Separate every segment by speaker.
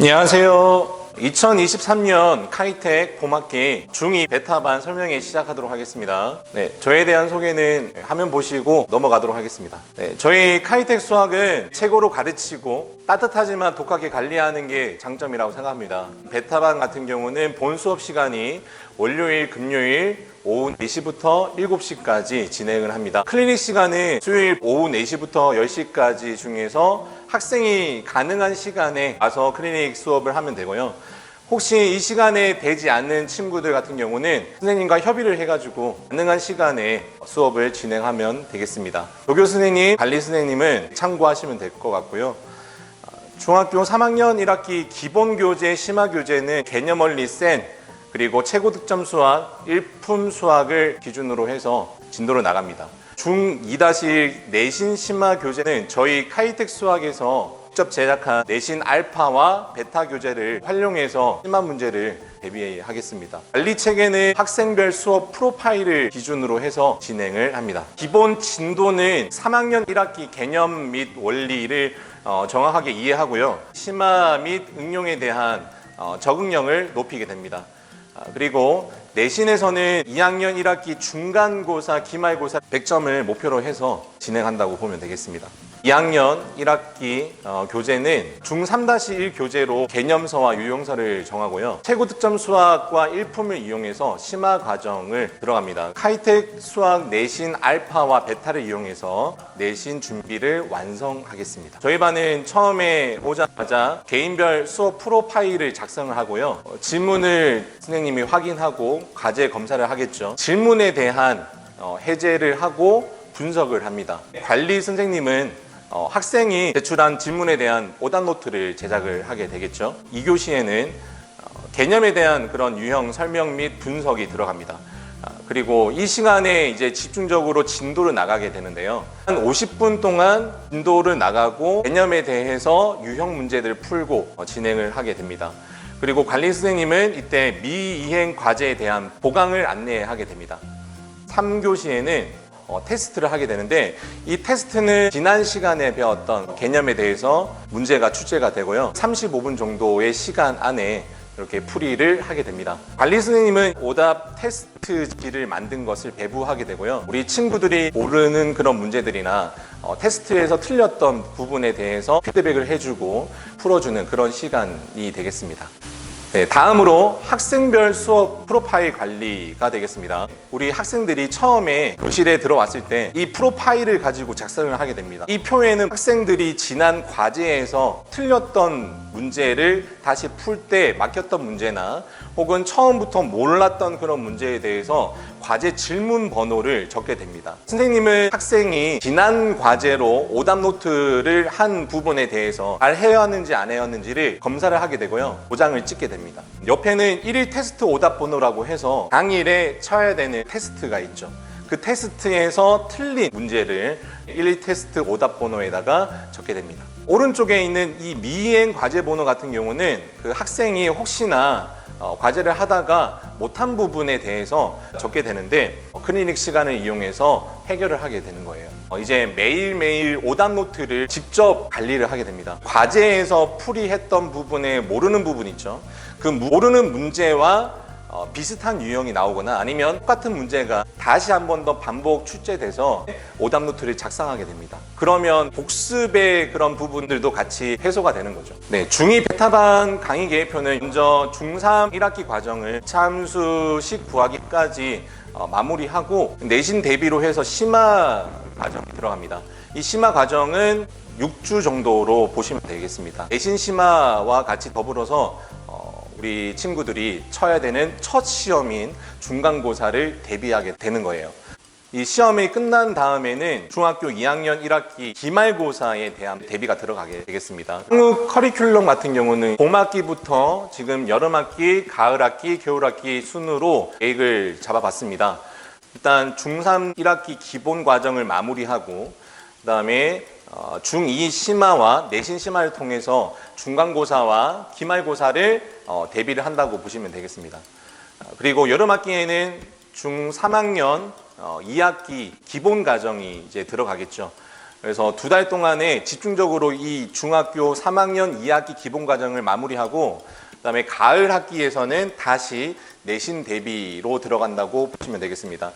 Speaker 1: 안녕하세요. 2023년 카이텍 봄학기 중2 베타반 설명회 시작하도록 하겠습니다. 네, 저에 대한 소개는 화면 보시고 넘어가도록 하겠습니다. 네, 저희 카이텍 수학은 최고로 가르치고 따뜻하지만 독하게 관리하는 게 장점이라고 생각합니다. 베타반 같은 경우는 본 수업 시간이 월요일, 금요일, 오후 4시부터 7시까지 진행을 합니다. 클리닉 시간은 수요일 오후 4시부터 10시까지 중에서 학생이 가능한 시간에 와서 클리닉 수업을 하면 되고요. 혹시 이 시간에 되지 않는 친구들 같은 경우는 선생님과 협의를 해가지고 가능한 시간에 수업을 진행하면 되겠습니다. 도교 선생님, 관리 선생님은 참고하시면 될 것 같고요. 중학교 3학년 1학기 기본 교재, 심화 교재는 개념 원리 센 그리고 최고 득점 수학, 일품 수학을 기준으로 해서 진도를 나갑니다. 중2-1 내신 심화 교재는 저희 카이텍 수학에서 직접 제작한 내신 알파와 베타 교재를 활용해서 심화 문제를 대비하겠습니다. 관리 체계는 학생별 수업 프로파일을 기준으로 해서 진행을 합니다. 기본 진도는 3학년 1학기 개념 및 원리를 어, 정확하게 이해하고요. 심화 및 응용에 대한 어, 적응력을 높이게 됩니다. 아, 그리고 내신에서는 2학년 1학기 중간고사, 기말고사 100점을 목표로 해서 진행한다고 보면 되겠습니다. 2학년 1학기 어, 교재는 중3-1 교재로 개념서와 유형서를 정하고요. 최고 득점 수학과 일품을 이용해서 심화 과정을 들어갑니다. 카이텍 수학 내신 알파와 베타를 이용해서 내신 준비를 완성하겠습니다. 저희 반은 처음에 오자마자 개인별 수업 프로파일을 작성을 하고요. 어, 질문을 선생님이 확인하고 과제 검사를 하겠죠. 질문에 대한 어, 해제를 하고 분석을 합니다. 관리 선생님은 어, 학생이 제출한 질문에 대한 오답 노트를 제작을 하게 되겠죠. 2교시에는 어, 개념에 대한 그런 유형 설명 및 분석이 들어갑니다. 아, 그리고 이 시간에 이제 집중적으로 진도를 나가게 되는데요. 한 50분 동안 진도를 나가고 개념에 대해서 유형 문제들을 풀고 어, 진행을 하게 됩니다. 그리고 관리 선생님은 이때 미이행 과제에 대한 보강을 안내하게 됩니다. 3교시에는 어, 테스트를 하게 되는데 이 테스트는 지난 시간에 배웠던 개념에 대해서 문제가 출제가 되고요. 35분 정도의 시간 안에 이렇게 풀이를 하게 됩니다. 관리 선생님은 오답 테스트지를 만든 것을 배부하게 되고요. 우리 친구들이 모르는 그런 문제들이나 어, 테스트에서 틀렸던 부분에 대해서 피드백을 해주고 풀어주는 그런 시간이 되겠습니다. 네, 다음으로 학생별 수업 프로파일 관리가 되겠습니다. 우리 학생들이 처음에 교실에 들어왔을 때 이 프로파일을 가지고 작성을 하게 됩니다. 이 표에는 학생들이 지난 과제에서 틀렸던 문제를 다시 풀 때 막혔던 문제나 혹은 처음부터 몰랐던 그런 문제에 대해서 과제 질문 번호를 적게 됩니다. 선생님은 학생이 지난 과제로 오답 노트를 한 부분에 대해서 잘 해왔는지 안 해왔는지를 검사를 하게 되고요. 도장을 찍게 됩니다. 옆에는 1일 테스트 오답 번호라고 해서 당일에 쳐야 되는 테스트가 있죠. 그 테스트에서 틀린 문제를 1일 테스트 오답 번호에다가 적게 됩니다. 오른쪽에 있는 이 미행 과제 번호 같은 경우는 그 학생이 혹시나 어, 과제를 하다가 못한 부분에 대해서 적게 되는데 어, 클리닉 시간을 이용해서 해결을 하게 되는 거예요. 어, 이제 매일매일 오답 노트를 직접 관리를 하게 됩니다. 과제에서 풀이했던 부분에 모르는 부분 있죠. 그 모르는 문제와 어, 비슷한 유형이 나오거나 아니면 똑같은 문제가 다시 한 번 더 반복 출제돼서 오답 노트를 작성하게 됩니다. 그러면 복습의 그런 부분들도 같이 해소가 되는 거죠. 네, 중2 베타반 강의 계획표는 먼저 중3 1학기 과정을 참수식 구하기까지 어, 마무리하고 내신 대비로 해서 심화 과정이 들어갑니다. 이 심화 과정은 6주 정도로 보시면 되겠습니다. 내신 심화와 같이 더불어서 어, 우리 친구들이 쳐야 되는 첫 시험인 중간고사를 대비하게 되는 거예요. 이 시험이 끝난 다음에는 중학교 2학년 1학기 기말고사에 대한 대비가 들어가게 되겠습니다. 한국 커리큘럼 같은 경우는 봄학기부터 지금 여름학기, 가을학기, 겨울학기 순으로 계획을 잡아봤습니다. 일단 중3 1학기 기본 과정을 마무리하고 그다음에 어, 중2 심화와 내신 심화를 통해서 중간고사와 기말고사를 어, 대비를 한다고 보시면 되겠습니다. 어, 그리고 여름 학기에는 중 3학년 2학기 기본 과정이 이제 들어가겠죠. 그래서 두 달 동안에 집중적으로 이 중학교 3학년 2학기 기본 과정을 마무리하고 그다음에 가을 학기에서는 다시 내신 대비로 들어간다고 보시면 되겠습니다.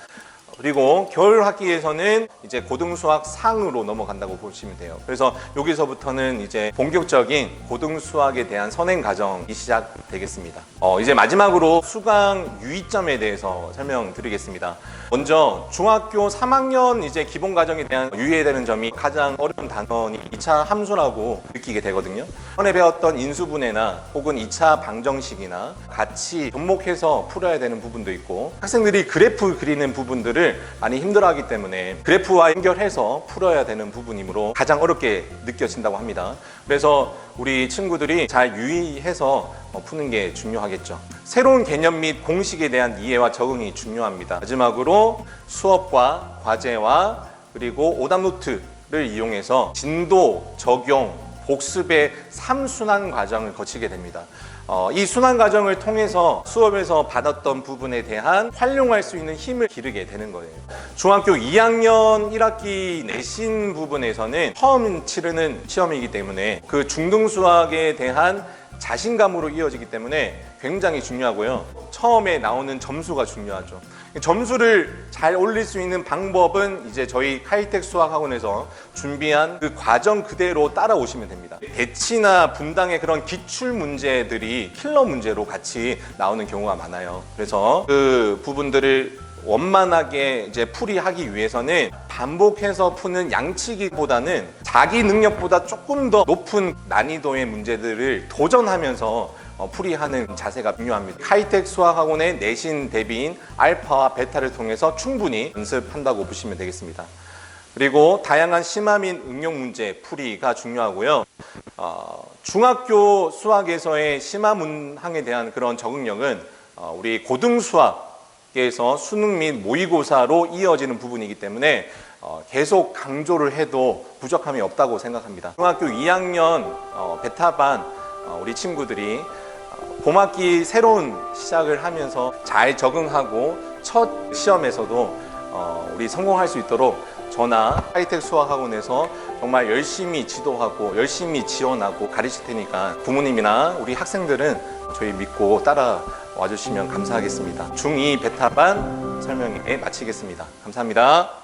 Speaker 1: 그리고 겨울 학기에서는 이제 고등수학 상으로 넘어간다고 보시면 돼요. 그래서 여기서부터는 이제 본격적인 고등수학에 대한 선행 과정이 시작되겠습니다. 어, 이제 마지막으로 수강 유의점에 대해서 설명드리겠습니다. 먼저 중학교 3학년 이제 기본 과정에 대한 유의해야 되는 점이 가장 어려운 단원이 2차 함수라고 느끼게 되거든요. 전에 배웠던 인수분해나 혹은 2차 방정식이나 같이 접목해서 풀어야 되는 부분도 있고 학생들이 그래프 그리는 부분들을 많이 힘들어하기 때문에 그래프와 연결해서 풀어야 되는 부분이므로 가장 어렵게 느껴진다고 합니다. 그래서 우리 친구들이 잘 유의해서 어, 푸는 게 중요하겠죠. 새로운 개념 및 공식에 대한 이해와 적응이 중요합니다. 마지막으로 수업과 과제와 그리고 오답 노트를 이용해서 진도, 적용, 복습의 3순환 과정을 거치게 됩니다. 어, 이 순환 과정을 통해서 수업에서 받았던 부분에 대한 활용할 수 있는 힘을 기르게 되는 거예요. 중학교 2학년 1학기 내신 부분에서는 처음 치르는 시험이기 때문에 그 중등 수학에 대한 자신감으로 이어지기 때문에 굉장히 중요하고요. 처음에 나오는 점수가 중요하죠. 점수를 잘 올릴 수 있는 방법은 이제 저희 카이텍 수학학원에서 준비한 그 과정 그대로 따라오시면 됩니다. 대치나 분당의 그런 기출 문제들이 킬러 문제로 같이 나오는 경우가 많아요. 그래서 그 부분들을 원만하게 이제 풀이하기 위해서는 반복해서 푸는 양치기보다는 자기 능력보다 조금 더 높은 난이도의 문제들을 도전하면서 어, 풀이하는 자세가 중요합니다. 하이텍 수학학원의 내신 대비인 알파와 베타를 통해서 충분히 연습한다고 보시면 되겠습니다. 그리고 다양한 심화 및 응용 문제 풀이가 중요하고요. 어, 중학교 수학에서의 심화 문항에 대한 그런 적응력은 어, 우리 고등 수학에서 수능 및 모의고사로 이어지는 부분이기 때문에 어, 계속 강조를 해도 부족함이 없다고 생각합니다. 중학교 2학년 어, 베타반 어, 우리 친구들이 어, 봄학기 새로운 시작을 하면서 잘 적응하고 첫 시험에서도 어, 우리 성공할 수 있도록 저나 하이텍 수학학원에서 정말 열심히 지도하고 열심히 지원하고 가르칠 테니까 부모님이나 우리 학생들은 저희 믿고 따라와 주시면 감사하겠습니다. 중2 베타반 설명회 마치겠습니다. 감사합니다.